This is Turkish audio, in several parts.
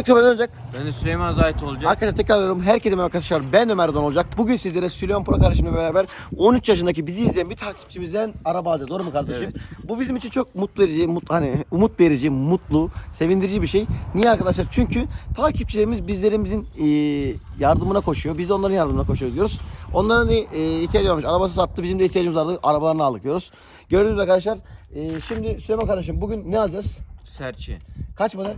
Ekmek Tömen olacak. Ben de Süleyman Zahit olacak. Arkadaşlar tekrar. Herkese merhaba arkadaşlar. Ben Ömer Don olacak. Bugün sizlere Süleyman Pro kardeşimle beraber 13 yaşındaki bizi izleyen bir takipçimizden araba alacağız. Doğru mu kardeşim? Bu bizim için çok mutlu verici, mut, hani umut verici, mutlu, sevindirici bir şey. Niye arkadaşlar? Çünkü takipçilerimiz bizlerimizin e, yardımına koşuyor. Biz de onların yardımına koşuyoruz diyoruz. Onların e, ihtiyacı varmış. Arabası sattı. Bizim de ihtiyacımız vardı. Arabalarını aldık diyoruz. Gördüğünüz arkadaşlar. e, şimdi Süleyman kardeşim bugün ne alacağız? Serçe. Kaç model?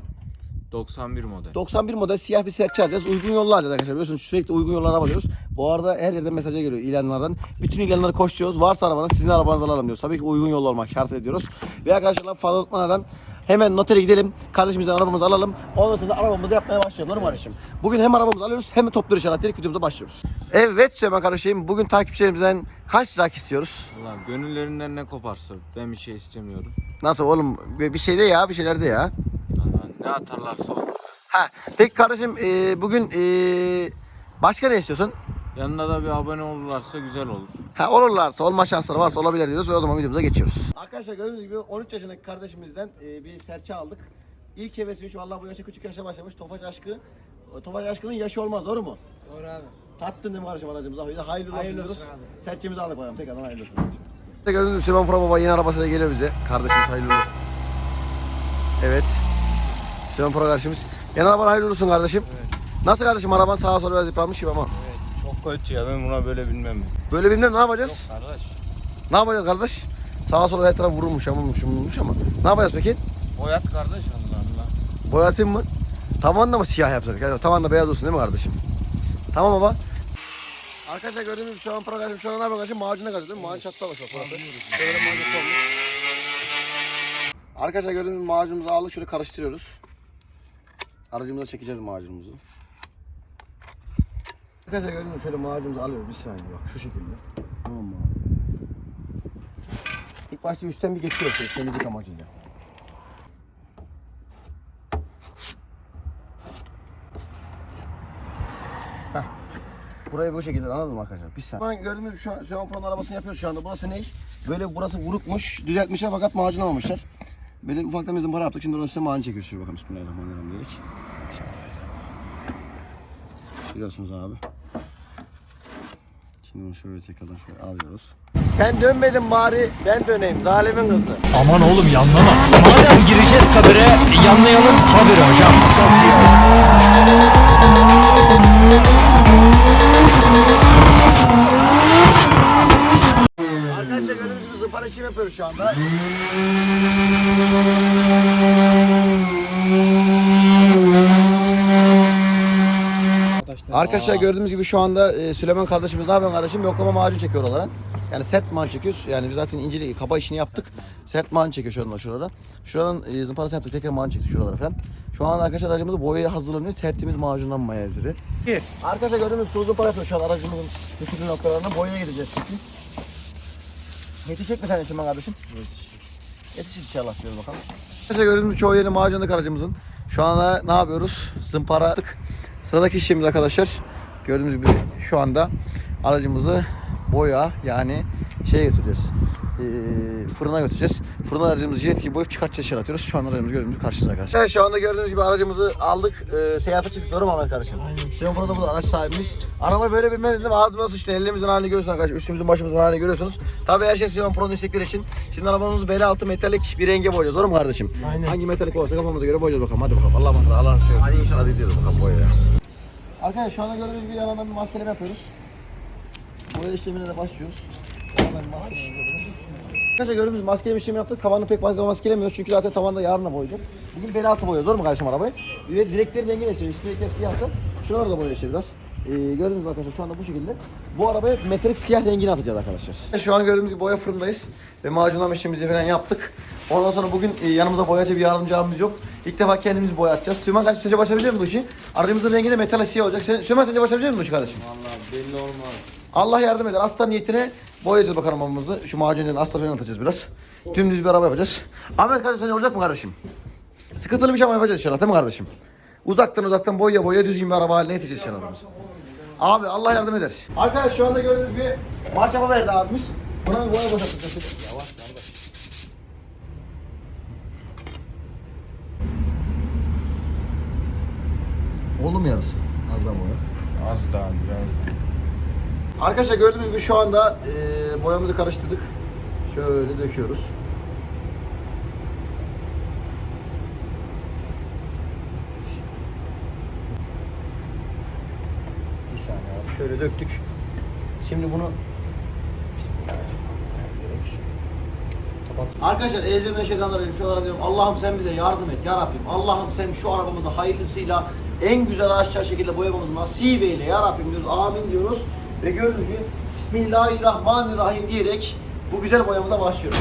91 model. 91 model siyah bir serçe alacağız. Uygun yollar alacağız arkadaşlar. Biliyorsunuz sürekli uygun yollara bakıyoruz. Bu arada her yerden mesaja geliyor ilanlardan. Bütün ilanları koşuyoruz. Varsa arabanız sizin arabanızı alalım diyoruz. Tabii ki uygun yol olmak şart ediyoruz. Ve arkadaşlar fazla unutmadan hemen notere gidelim. Kardeşimizden arabamızı alalım. Ondan sonra arabamızı yapmaya başlayalım. Mu kardeşim? Bugün hem arabamızı alıyoruz hem de toplu inşallah. Direkt videomuza başlıyoruz. Evet Süleyman kardeşim. Bugün takipçilerimizden kaç like istiyoruz? Allah gönüllerinden ne koparsa ben bir şey istemiyorum. Nasıl oğlum? Bir şey de ya. Bir şeyler de ya. Ne atarlarsa olur. Ha, peki kardeşim e, bugün e, başka ne istiyorsun? Yanına da bir abone olurlarsa güzel olur. Ha olurlarsa, olma şansları varsa olabilir diyoruz ve o zaman videomuza geçiyoruz. Arkadaşlar gördüğünüz gibi 13 yaşındaki kardeşimizden e, bir serçe aldık. İlk hevesiymiş vallahi bu yaşa küçük yaşa başlamış. Tofaş aşkı. Tofaş aşkının yaşı olmaz doğru mu? Doğru abi. Sattın değil mi kardeşim aracımızı? Hayırlı, hayırlı olsun Hayırlı diyoruz. olsun abi. Serçemizi aldık bakalım tekrardan hayırlı olsun kardeşim. Gördüğünüz gibi Süleyman Pro Baba yeni arabasıyla geliyor bize. Kardeşimiz hayırlı olsun. Evet. Süleyman Pro kardeşimiz. Yeni araban hayırlı olsun kardeşim. Nasıl kardeşim araban sağa sola biraz yıpranmış gibi ama. Evet çok kötü ya ben buna böyle bilmem. Böyle bilmem ne yapacağız? Kardeş Ne yapacağız kardeş? Sağa sola her taraf vurulmuş, yamulmuş, yamulmuş ama. Ne yapacağız peki? boyat kardeş Allah Allah. Boyatayım mı? Tavanla mı siyah yapsak? Yani tavanla beyaz olsun değil mi kardeşim? Tamam baba. Arkadaşlar gördüğünüz şu an para kardeşim şu an ne kardeşim? Macuna kazıyor değil mi? Macun başlıyor. Şöyle macun olmuş. Arkadaşlar gördüğünüz macunumuzu aldık şöyle karıştırıyoruz. Aracımıza çekeceğiz macunumuzu. Arkadaşlar gördüğünüz gibi şöyle macunumuzu alıyoruz bir saniye bak şu şekilde. Tamam mı? İlk başta üstten bir geçiyoruz temizlik amacıyla. Burayı bu şekilde anladın mı arkadaşlar? Bir saniye. Ben gördüğümüz şu an Süleyman Pro'nun arabasını yapıyoruz şu anda. Burası ne? Böyle burası vurukmuş, düzeltmişler fakat macunlamamışlar. Böyle ufaktan bir zımpara yaptık. Şimdi onun üstüne macun çekiyoruz. Şöyle bakalım. Bismillahirrahmanirrahim diyerek. Biliyorsunuz abi. Şimdi bunu şöyle tekrardan şöyle alıyoruz. Sen dönmedin bari ben döneyim. Zalimin kızı. Aman oğlum yanlama. Madem gireceğiz kabire yanlayalım habire hocam. Arkadaşlar gördüğünüz gibi zımpara işlemi yapıyoruz şu anda. Arkadaşlar gördüğümüz gibi şu anda e, Süleyman kardeşimiz ne yapıyor kardeşim? Yoklama macun çekiyor oralara. Yani sert macun çekiyoruz. Yani biz zaten inceli kaba işini yaptık. Sert macun çekiyor şuradan şuralara. Şuradan e, zımparası yaptık. Tekrar macun çektik şuralara falan. Şu an arkadaşlar aracımızı boyaya hazırlanıyor. Tertemiz macunlanmaya üzere. Arkadaşlar gördüğünüz su zımpara yapıyor şu an aracımızın bütün noktalarına. Boyaya gideceğiz çünkü. Yetişecek mi sen Süleyman kardeşim? Yetişir inşallah diyorum bakalım. Arkadaşlar gördüğünüz çoğu yeri macunladık aracımızın. Şu anda ne yapıyoruz? Zımpara attık. Sıradaki işimiz arkadaşlar gördüğünüz gibi şu anda aracımızı boya yani şeye götüreceğiz. Ee, fırına götüreceğiz. Fırına aracımızı jilet gibi boyayıp çıkartacağız şöyle atıyoruz. Şu an aracımızı gördüğünüz karşınızda arkadaşlar. Evet, şu anda gördüğünüz gibi aracımızı aldık. Ee, seyahate çıktık. Doğru mu Ahmet kardeşim? Aynen. Süleyman burada burada araç sahibimiz. Araba böyle binmez dedim. Ağzımız nasıl işte ellerimizin halini görüyorsunuz arkadaşlar. Üstümüzün başımızın halini görüyorsunuz. Tabii her şey Süleyman Pro'nun istekleri için. Şimdi arabamızı bel altı metalik bir renge boyayacağız. Doğru mu kardeşim? Aynen. Hangi metalik olursa kafamıza göre boyayacağız bakalım. Hadi bakalım. Allah'a emanet. Allah'a emanet. Hadi inşallah. Hadi bakalım boyaya. Arkadaşlar şu anda gördüğünüz gibi yanından bir maskeleme yapıyoruz. Boya işlemine de başlıyoruz. Arkadaşlar gördüğünüz maskeleme işlemi yaptık. Tavanı pek fazla maskelemiyoruz çünkü zaten tavanda yarına boyayacak. Bugün bel altı boyuyoruz. Doğru mu kardeşim arabayı? Ve direklerin rengi de Üst direkler siyahtı. Şuraları da boyayacağız biraz. Ee, gördüğünüz gibi arkadaşlar şu anda bu şekilde. Bu arabaya metalik siyah rengini atacağız arkadaşlar. Şu an gördüğünüz gibi boya fırındayız. Ve macunlama işimizi falan yaptık. Ondan sonra bugün e, yanımızda boyacı bir yardımcı abimiz yok. İlk defa kendimiz boya atacağız. Süleyman kardeşim sence başarabiliyor musun bu işi? Aracımızın rengi de metal siyah olacak. Sen, Süleyman sence başarabiliyor musun bu işi kardeşim? Vallahi belli olmaz. Allah yardım eder. Aslan niyetine boyayacağız bakalım arabamızı. Şu macunların aslan falan atacağız biraz. Dümdüz bir araba yapacağız. Ahmet kardeşim sence olacak mı kardeşim? Sıkıntılı bir şey ama yapacağız inşallah değil mi kardeşim? Uzaktan uzaktan boya boya düzgün bir araba haline getireceğiz inşallah. Abi Allah yardım eder. Arkadaş şu anda gördüğünüz bir maşrapa verdi abimiz. Buna bir boya boşalttık. Yavaş kardeş. Oldu mu yarısı? Az daha boya. Az daha biraz. Arkadaşlar gördüğünüz gibi şu anda e, boyamızı karıştırdık. Şöyle döküyoruz. Bir saniye abi. Şöyle döktük. Şimdi bunu Arkadaşlar ezbeme şeytanlar şu olarak diyorum Allah'ım sen bize yardım et ya Rabbim. Allah'ım sen şu arabamızı hayırlısıyla en güzel araçlar şekilde boyamamızı nasip eyle ya Rabbim diyoruz. Amin diyoruz. Ve gördüğünüz gibi Bismillahirrahmanirrahim diyerek bu güzel boyamıza başlıyoruz.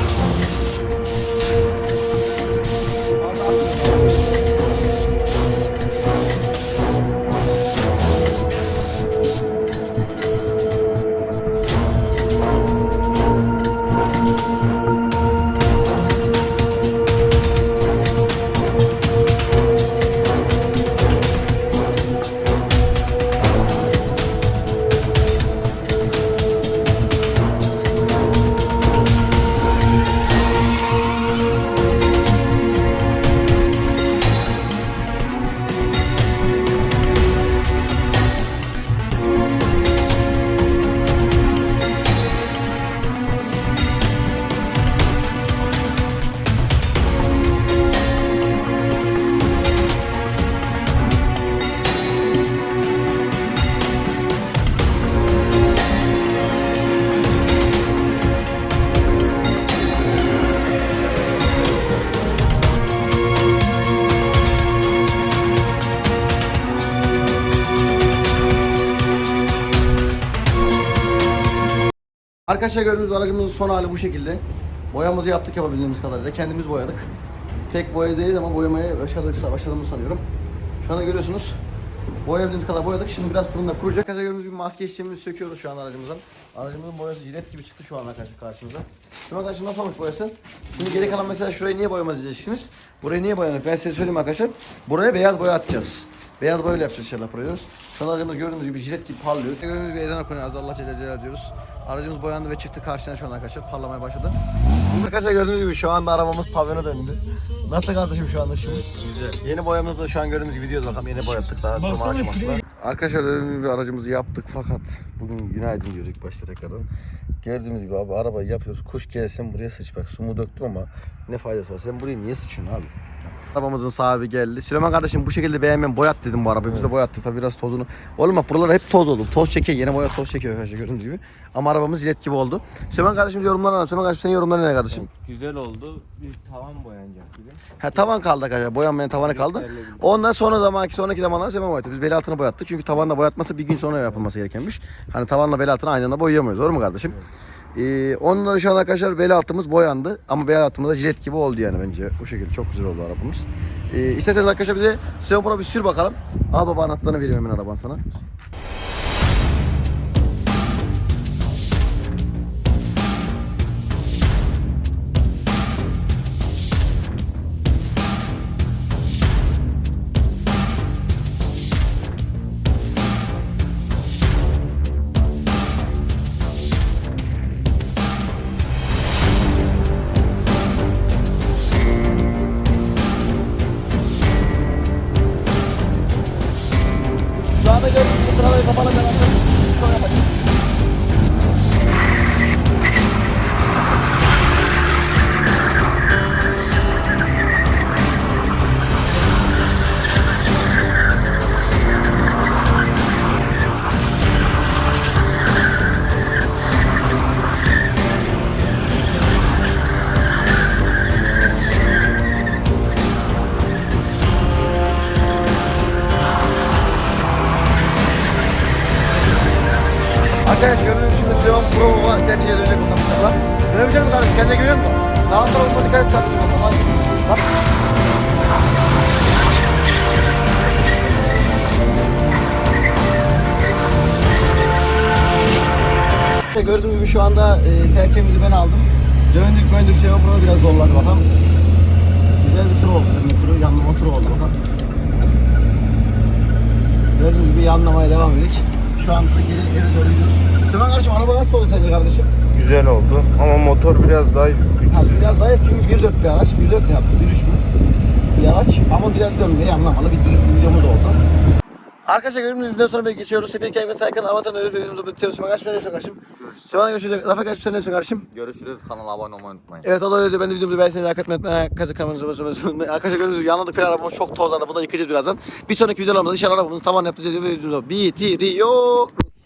Arkadaşlar gördüğünüz aracımızın son hali bu şekilde. Boyamızı yaptık yapabildiğimiz kadarıyla. Kendimiz boyadık. Tek boya değil ama boyamayı başardık, başardığımızı sanıyorum. Şu anda görüyorsunuz. Boyayabildiğimiz kadar boyadık. Şimdi biraz fırında kuracak. Arkadaşlar gördüğünüz gibi maske işlemimizi söküyoruz şu an aracımızdan. Aracımızın boyası jilet gibi çıktı şu an arkadaşlar karşımıza. Şimdi arkadaşlar nasıl olmuş boyası? Şimdi geri kalan mesela şurayı niye boyamaz diyeceksiniz. Burayı niye boyamak? Ben size söyleyeyim arkadaşlar. Buraya beyaz boya atacağız. Beyaz boyayla yapacağız inşallah projelerimiz. An aracımız gördüğünüz gibi jilet gibi parlıyor. Gördüğünüz gibi ezan okunuyor. Az Allah Celle Celaluhu diyoruz. Aracımız boyandı ve çıktı karşına şu an arkadaşlar. Parlamaya başladı. Arkadaşlar gördüğünüz gibi şu anda arabamız pavyona döndü. Nasıl kardeşim şu anda işimiz? Güzel. Yeni boyamızı da şu an gördüğünüz gibi gidiyoruz bakalım. Yeni boyattık daha. aşamasında. Arkadaşlar dediğim gibi aracımızı yaptık fakat bugün günaydın diyoruz ilk başta tekrardan. Gördüğümüz gibi abi arabayı yapıyoruz. Kuş gelsen buraya sıç bak. Sumu döktüm ama ne faydası var? Sen buraya niye sıçıyorsun abi? Arabamızın sahibi geldi. Süleyman kardeşim bu şekilde beğenmem boyat dedim bu arabayı. Biz de boyattık tabii biraz tozunu. Oğlum bak buralar hep toz oldu. Toz çekiyor. Yine boya toz çekiyor arkadaşlar gördüğünüz gibi. Ama arabamız jilet gibi oldu. Süleyman kardeşim yorumlarını alalım. Süleyman kardeşim senin yorumların ne kardeşim? Güzel oldu. Bir tavan boyanacak gibi. Ha tavan kaldı arkadaşlar. Boyanmayan tavanı kaldı. Ondan sonra zamanki sonraki zamanlar Süleyman boyattı. Biz bel altını boyattık. Çünkü tavanla boyatması bir gün sonra yapılması gerekenmiş. Hani tavanla bel altını aynı anda boyayamıyoruz. Doğru mu kardeşim? Ee, ondan şu an arkadaşlar bel altımız boyandı ama bel altımız da jilet gibi oldu yani bence. Bu şekilde çok güzel oldu arabamız. Ee, isterseniz arkadaşlar bize Süleyman Pro bir sür bakalım. Al baba anahtarını vereyim hemen araban sana. Arkadaş gördüğünüz gibi Süleyman Pro var. Serçeye dönecek bundan bu sefer. Dönebilecek misin kardeşim? Kendine görüyor musun? Sağ tarafıma dikkat et kardeşim. Hadi. Bak. İşte Gördüğünüz gibi şu anda e, serçemizi ben aldım. Döndük döndük Pro biraz zorladı bakalım. Güzel bir tur oldu. Bir turu, yanlama turu oldu bakalım. Gördüğünüz gibi yanlamaya devam edik. Şu anda geri eve doğru gidiyoruz. Süleyman kardeşim araba nasıl oldu sence kardeşim? Güzel oldu ama motor biraz daha Ha, güçsüz. biraz zayıf çünkü 1.4 bir araç. 1.4 mi yaptık? 1.3 mü? Bir araç ama güzel dönmeye anlamalı bir videomuz oldu. Arkadaşlar gördüğünüz videodan sonra bir geçiyoruz. Hepiniz kendinize saygı Avatar'ın ödül videomuzu bitiriyoruz. Sonra kaç ne kardeşim? Sonra görüşürüz. Lafa kaç ne kardeşim? Görüşürüz. Kanala abone olmayı unutmayın. Evet o da öyle. Ben de videomuzu beğenseniz like atmayı unutmayın. Arkadaşlar kanalımıza basmayı unutmayın. Arkadaşlar gördüğünüz gibi yanladık fren arabamız çok tozlandı. Bunu da yıkayacağız birazdan. Bir sonraki videolarımızda inşallah arabamızı tavan yaptıracağız ve videomuzu bitiriyoruz.